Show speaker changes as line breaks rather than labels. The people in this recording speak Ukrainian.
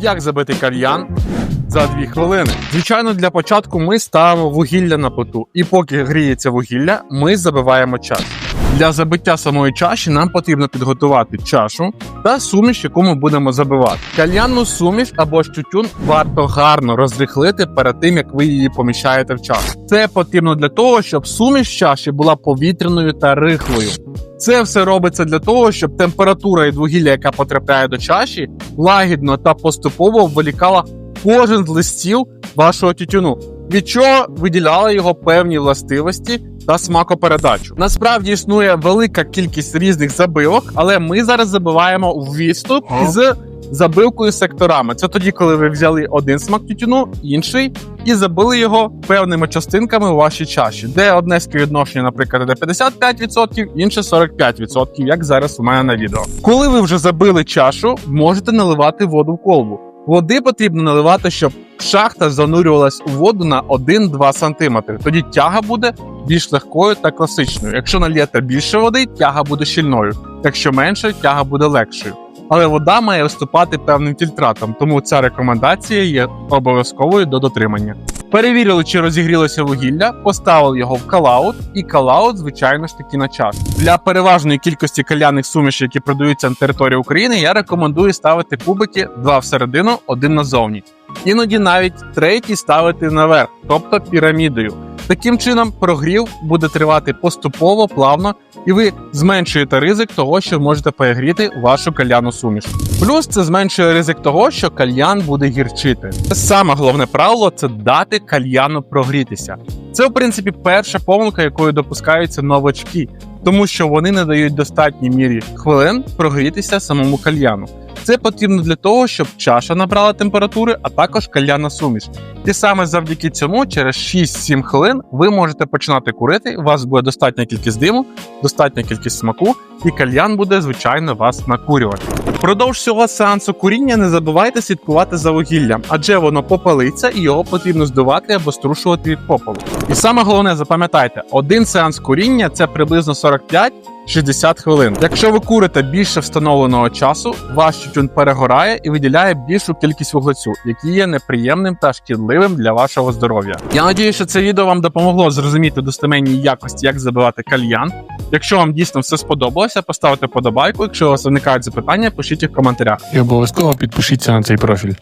Як забити кальян за 2 хвилини? Звичайно, для початку ми ставимо вугілля на поту, і поки гріється вугілля, ми забиваємо чашу. Для забиття самої чаші нам потрібно підготувати чашу та суміш, яку ми будемо забивати. Кальянну суміш або ж тютюн варто гарно розрихлити перед тим, як ви її поміщаєте в чашу. Це потрібно для того, щоб суміш чаші була повітряною та рихлою. Це все робиться для того, щоб температура від вугілля, яка потрапляє до чаші, лагідно та поступово вилікала кожен з листів вашого тютюну, від чого виділяла його певні властивості та смакопередачу. Насправді існує велика кількість різних забивок, але ми зараз забиваємо в відступ з забивкою секторами. Це тоді, коли ви взяли один смак тютюну, інший, і забили його певними частинками у вашій чаші, де одне співвідношення, наприклад, іде 55%, інше 45%, як зараз у мене на відео. Коли ви вже забили чашу, можете наливати воду в колбу. Води потрібно наливати, щоб шахта занурювалась у воду на 1-2 см. Тоді тяга буде більш легкою та класичною. Якщо нальєте більше води, тяга буде щільною. Якщо менше, тяга буде легшою. Але вода має виступати певним фільтратом, тому ця рекомендація є обов'язковою до дотримання. Перевірили, чи розігрілося вугілля, поставили його в калаут, і калаут, звичайно ж таки, на час. Для переважної кількості кальяних сумішей, які продаються на території України, я рекомендую ставити кубики два всередину, один назовні. Іноді навіть третій ставити наверх, тобто пірамідою. Таким чином, прогрів буде тривати поступово, плавно, і ви зменшуєте ризик того, що можете перегріти вашу кальяну суміш. Плюс це зменшує ризик того, що кальян буде гірчити. Саме головне правило це дати кальяну прогрітися. Це, в принципі, перша помилка, якою допускаються новачки, тому що вони не дають достатній мірі хвилин прогрітися самому кальяну. Це потрібно для того, щоб чаша набрала температури, а також кальяна суміш. І саме завдяки цьому, через 6-7 хвилин, ви можете починати курити. У вас буде достатня кількість диму, достатня кількість смаку, і кальян буде звичайно вас накурювати. Впродовж цього сеансу куріння не забувайте слідкувати за вугіллям, адже воно попалиться і його потрібно здувати або струшувати від попелу. І саме головне, запам'ятайте, один сеанс куріння це приблизно 45-60 хвилин. Якщо ви курите більше встановленого часу, ваш тютюн перегорає і виділяє більшу кількість вуглецю, який є неприємним та шкідливим для вашого здоров'я. Я надію, що це відео вам допомогло зрозуміти достеменні якості, як забивати кальян. Якщо вам дійсно все сподобалося, поставте подобайку. Якщо у вас виникають запитання, пишіть їх в коментарях.
І обов'язково підпишіться на цей профіль.